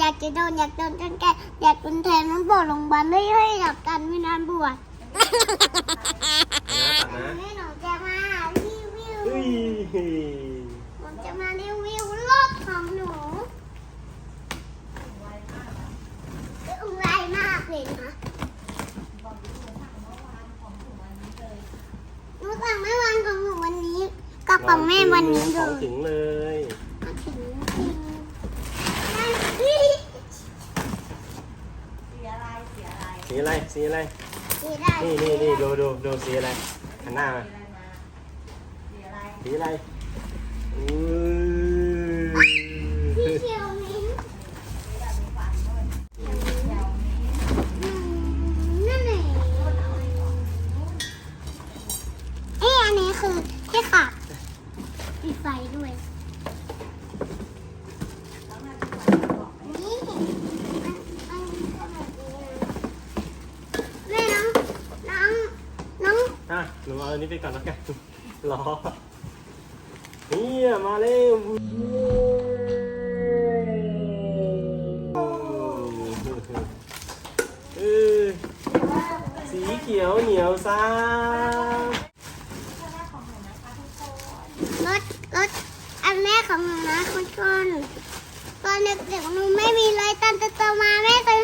อยากจะโดนอยากโดนจนแก่อยากเป็นแทนน้ำบ่อลงพยาบาลไม่ให้อยากกันไม่นานบวชแม่หนูจะมารีวิวอุ้ยหนูจะมารีวิวรถของหนูอุ่นไรมากเลยนะหนูสั่งไม่วางของหนูวันนี้กับของแม่วันนี้เลยถึงเลยถึง อะไร สีอะไร สีได้นี่นี่นี่ดูดูดูสีอะไรหันหน้ามาสีอะไรอือสีเขียวมิ้นท์อืมนั่นเองเอ้ยอันนี้คือที่ขับปิดไฟด้วย นี่มันมันก็แบบนี้นะแม่น้องน้องน้อง อะหนู เอาอันนี้ไปก่อนแล้วกันรอนี่มาเร็วเออสีเขียวเหนียวซ้ำรถรถอันแม่ของหนูนะคุณคนตอนเด็กๆหนูไม่มีเลยตอนโตๆมาแม่ซื้อใ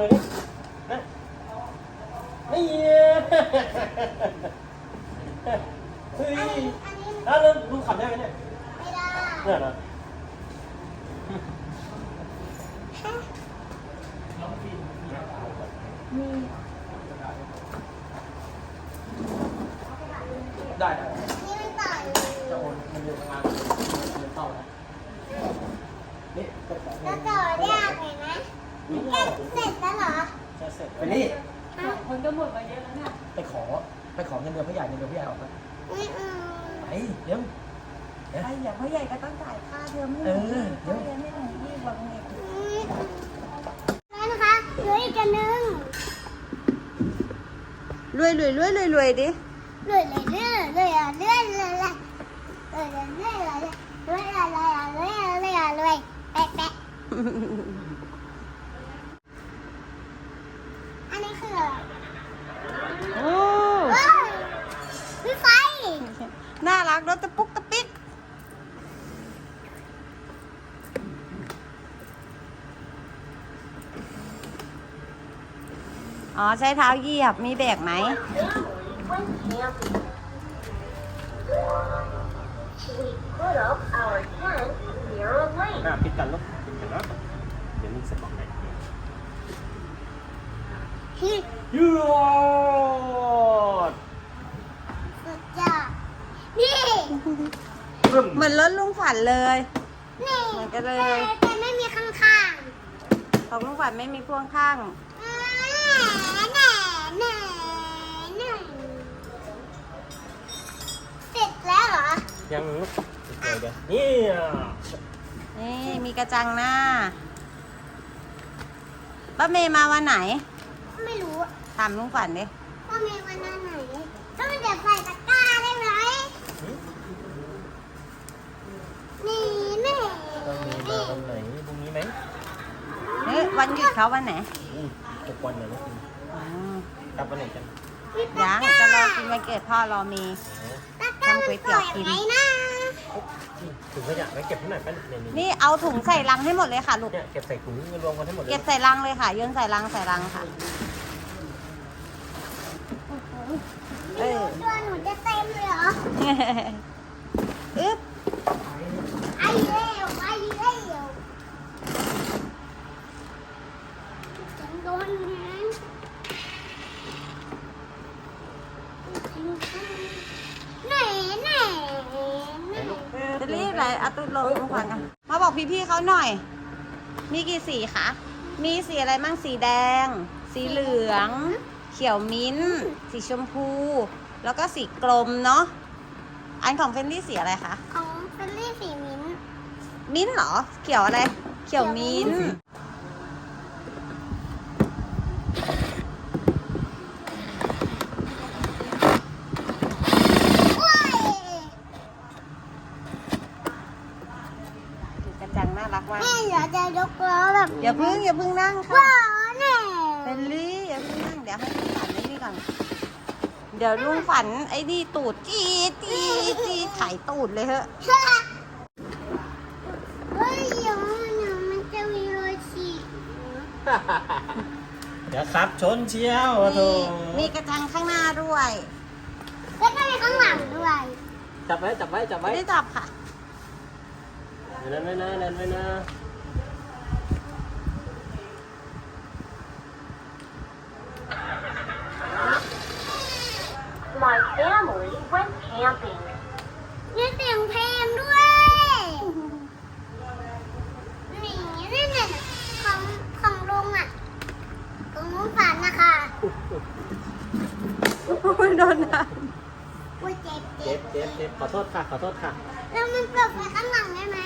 เลยดินั่งนี่เฮ้ยอันนี้แล้วแล้วลุงขับได้ไหมเนี่ย ไม่ได้เนี่ยเหรอได้ได้นี่มันต่อยจะโอนมันอยู่ข้างล่างเดี๋ยวเข้านะนี่กระเป๋าแล้วต่อยากเห็นไหมแค่ เสร็จแล้วเหรอจะเสร็จไปนี่ฮะคนก็หมดมาเยอะแล้วเนี่ยไปขอไปขอเงินเดือนผู้ใหญ่เงินเดือนผู้ใหญ่ออกมาไม่เอาไปเดี๋ยวไอ้อย่างพ่อใหญ่ก็ต้องจ่ายค่าเทอมให้หเอนูอเดี๋ยวเรียนให้หนูยี่บอกเด็กแล้วนะคะเหลืออีกอันหนึงรวยรวยรวยรวยรวยดิเลื่อยเลยเลื่อยเลยอะเลื่อยเลยเลยเลื่อยเลยเลื่อยเลยเลื่อยเลยเลื่อยเลยเลื่อยเลยแปะแปะอัน น่ารักรถตะปุกตะปิกอ๋อ ใช้เท้าเหยียบมีแบกไหมน่ะปิดกันลูกปิดกันแล้เดี๋ยวมึงจะบอกไหน He ยูโร นี่รึมเหมือนรถลุงฝันเลย นี่เหมือนกันเลยแต่แต่ไม่มีข้างข้างของลุงฝันไม่มีพ่วงข้างๆแหน่แหน่แหน่แหน่เสร็จแล้วเหรอ ยังลูกเดี๋ยวเดี๋ยวนี่อะนี่มีกระจังหน้าป้าเมย์มาวันไหน ไม่รู้ถามลุงฝันดิว่ามีวันไหนก็มันจะใส่ตะกร้าได้ไหมนี่แน่ ต้องมีมาวันไหนพรุ่งนี้ไหม เฮ้ยวันหยุดเขาวันไหนอืมทุกวันเลยนะคุณอืมกลับวันไหนกันมีตะยังกร้าจะรอกินวันเกิดพ่อรอมี ตะกร้ามันปล่อยยังไงนะถุงขยะไว้เก็บที่ไหนป้าเนี่ยนี่นี่เอาถุงใส่ลังให้หมดเลยค่ะลูก เนี่ยเก็บใส่ถุงรวมกันให้หมดเลยเก็บใส่ลังเลยค่ะโยนใส่ลังใส่ลังค่ะ เออ ตัวหนูจะเต็มเลยเหรอ อึ๊บ ไอ้เร็วไอ้เร็วฉันโดนนะไหนไหนไหน จะรีบอะไรเอาตุ้ลงลุงขวัญกันมาบอกพี่ๆเขาหน่อย มีกี่สีคะ มีสีอะไรมั่งสีแดง สีเหลือง เขียวมิ้นท์สีชมพู แล้วก็สีกลมเนาะ อันของเฟนดี้สีอะไรคะ ของเฟลลี่สีมิ้นท์มิ้นท์เหรอ เขียวอะไร เขียวมิ้นท์ ว้าย กระจังน่ารักมาก แม่เดี๋ยว จะยกล้อแบบนี้อย่าพึ่งอย่าพึ่งนั่งค่ะว้าวแน่เฟนลี่อย่าพิ่งนั่งเดี๋ยวให้ลุงฝันไอ้นี่ก่อนเดี๋ยวลุงฝันไอ้นี่ตูดจีดจีดจีดไถ่ายตูดเลยเหอะเฮ้ยเดี๋ยวเดี๋ยวมันจะมีรอยฉีกเดี๋ยวครับชนเชียวโอ้โถมีมีกระจังข้างหน้าด้วยแล้วก็มีข้างหลังด้วยจับไว้จับไว้จับไว้ไม่ได้จับค่ะเล่นไว้นะเล่นไว้นะ My family went camping. มีเสียงเพลงด้วยนี่นี่นี่ของของลุงอะของลุงฝัน นะคะโดนนะว่าเจ็บเจ็เจ็บบเจ็บเจ็บขอโทษค่ะ ขอโทษค่ะแล้วมันเปิดไฟข้างหลังได้ไหม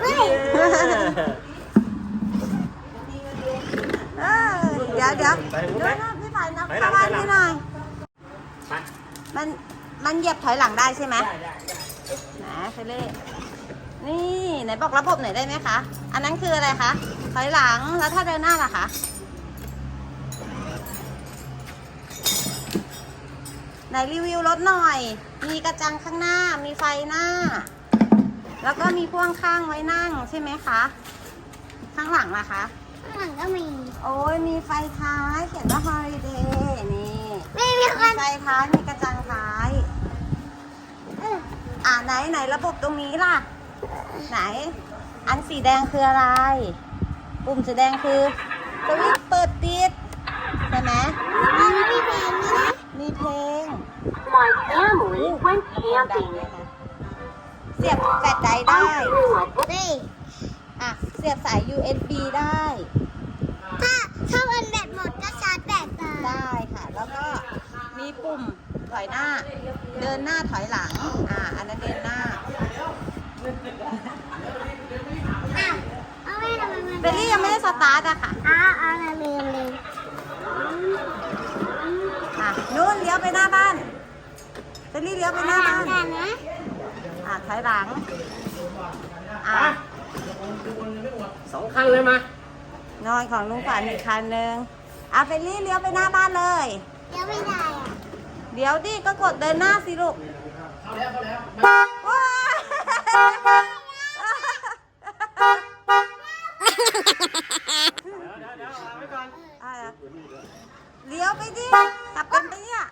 เฮ้ยเออเดี๋ยวเดี๋ยวไปทางนู้นเดี๋ไหมยวนะพี่ฝ่ายนับไปหลัเข้างบ้านไปหลังพี่หน่อยไปมัน มันเหยียบถอยหลังได้ใช่ไหมได้ได้ได้นะเฟเล่ นี่ไหนบอกระบบไหนอยได้ไหมคะ อันนั้นคืออะไรคะถอยหลังแล้วถ้าเดินหน้าล่ะคะ ไหนรีวิวรถหน่อย มีกระจังข้างหน้า มีไฟหน้า แล้วก็มีพ่วงข้างไว้นั่งใช่ไหมคะ ข้างหลังล่ะคะ ข้างหลังก็มี โอ้ยมีไฟท้ายเขียนว่า holiday นี่ไม่มีคมีนไฟท้ายมีกระจังท้ายเอออ่าไหนไหนระบบตรงนี้ล่ะ ไหน อันสีแดงคืออะไร ปุ่มสีแดงคือสวิตช์เปิดปิดใช่ไหมมันมีเพลงด้วยนะมีเพลง My family went ดัง camping. ด้วยนะเสียบแฟลชไดรฟ์ได้ I grew up นี่อะ เสียบสาย USB ได้ ถ้าถ้ามันแบตหมดก็ชาร์จแบตได้ได้ค่ะ แล้วก็มีปุ่มถอยหน้า เดินหน้าถอยหลัง อ่า อันนั้นเดินหน้าอ้าว เอาไม่ทำไมมันเบลลี่ยังไม่ได้สตาร์ทอะค่ะอ้าวเอาละลืมลืมอะนู่นเลี้ยวไปหน้าบ้านเบลลี่เลี้ยวไปหน้าบ้าน กันนะอะถอยหลัง อะ สองคันเลยมานอนของลุงฝันอีกคันหนึ่งอะเฟลลี่เลี้ยวไปหน้าบ้านเลย เดี๋ยวไม่ได้อะ เดี๋ยวดิก็กดเดินหน้าสิลูกว้าย เลี้ยวไปดิกลับกันไปเนี่ย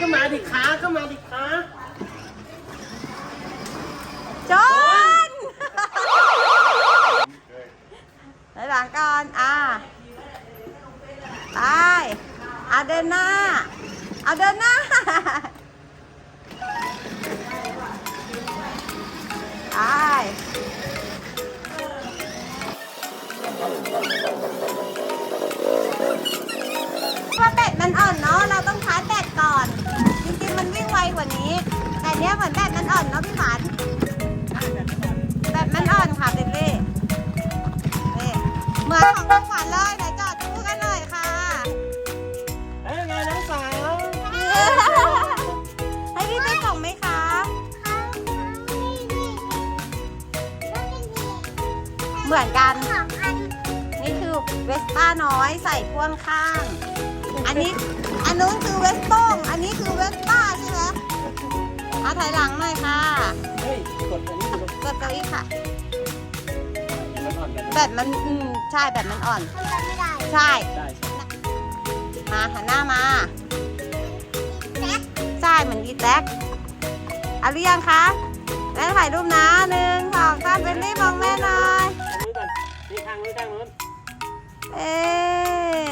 ก็มาดิขาก็มาดิขาจนไปหลังก่อน อ่าไปอาเดน่า เอาเดินหน้า ไปว่าแบตมันอ่อนเนาะ เราต้องชาร์จแบตก่อน จริงๆ มันวิ่งไวกว่านี้ แต่เนี้ยเหมือนแบตมันอ่อนเนาะพี่หวานแบตมันอ่อนค่ะเบลลี่นี่เหมือนของน้องขวัญเลย เหมือนกันสองอัน นี่คือเวสป้าน้อยใส่พ่วงข้าง อันนี้ อันนู้นคือเวสป้ง อันนี้คือเวสป้าใช่ไหมอาถอยหลังหน่อยค่ะ เฮ้ยกดอันนี้ดูกดเก้าอี้ค่ะ มันอ่อนกันแบตมันอืมใช่แบตมันอ่อนทำกันไม่ได้ใช่ ได้ใช่มาหันหน้ามาแจ๊คใช่เหมือนดีแท็กเอาหรือยังคะแม่ถ่ายรูปนะหนึ่งสองสามเป็นรีบมองแม่หน่อย ทางนู้นก่อนนี่ข้างนู้นข้างนู้นเอ๊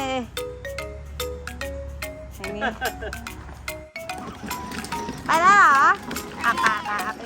ะอย่างนี้ ไปแล้วเหรออะไปไปเอาไป